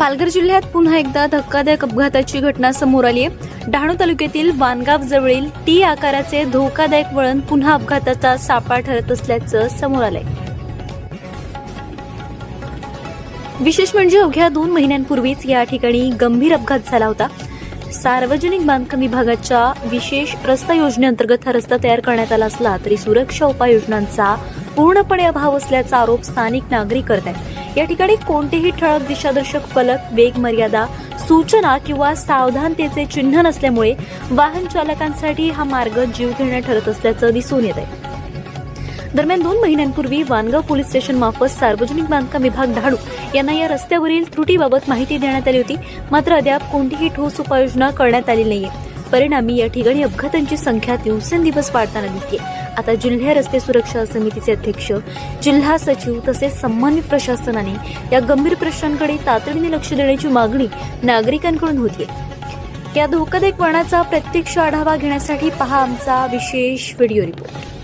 पालघर जिल्ह्यात पुन्हा एकदा धक्कादायक अपघाताची घटना समोर आली आहे. डहाणू तालुक्यातील वानगाव जवळील टी आकाराचे धोकादायक वळण पुन्हा अपघाताचा सापळा ठरत असल्याचं समोर आलंय. विशेष म्हणजे अवघ्या दोन महिन्यांपूर्वीच या ठिकाणी गंभीर अपघात झाला होता. सार्वजनिक बांधकाम विभागाच्या विशेष रस्ता योजनेअंतर्गत हा रस्ता तयार करण्यात आला असला तरी सुरक्षा उपाययोजनांचा पूर्णपणे अभाव असल्याचा आरोप स्थानिक नागरिक करत आहेत. या ठिकाणी कोणतेही ठळक दिशादर्शक फलक वेग मर्यादा सूचना किंवा सावधानतेचे चिन्ह नसल्यामुळे वाहन चालकांसाठी हा मार्ग जीवघेणा ठरत असल्याचं दिसून येत आहे. दरम्यान दोन महिन्यांपूर्वी वानगाव पोलीस स्टेशन मार्फत सार्वजनिक बांधकाम विभाग डहाणू यांना या रस्त्यावरील त्रुटीबाबत माहिती देण्यात आली होती. मात्र अद्याप कोणतीही ठोस उपाययोजना करण्यात आली नाहीये. परिणामी या ठिकाणी अपघातांची संख्या दिवसेंदिवस वाढताना दिसते आता जिल्हा रस्ते सुरक्षा समितीचे अध्यक्ष जिल्हा सचिव तसेच संबंधित प्रशासनाने या गंभीर प्रश्नांकडे तातडीने लक्ष देण्याची मागणी नागरिकांकडून होती या धोकादायक वळणाचा प्रत्यक्ष आढावा घेण्यासाठी पहा आमचा विशेष व्हिडिओ रिपोर्ट.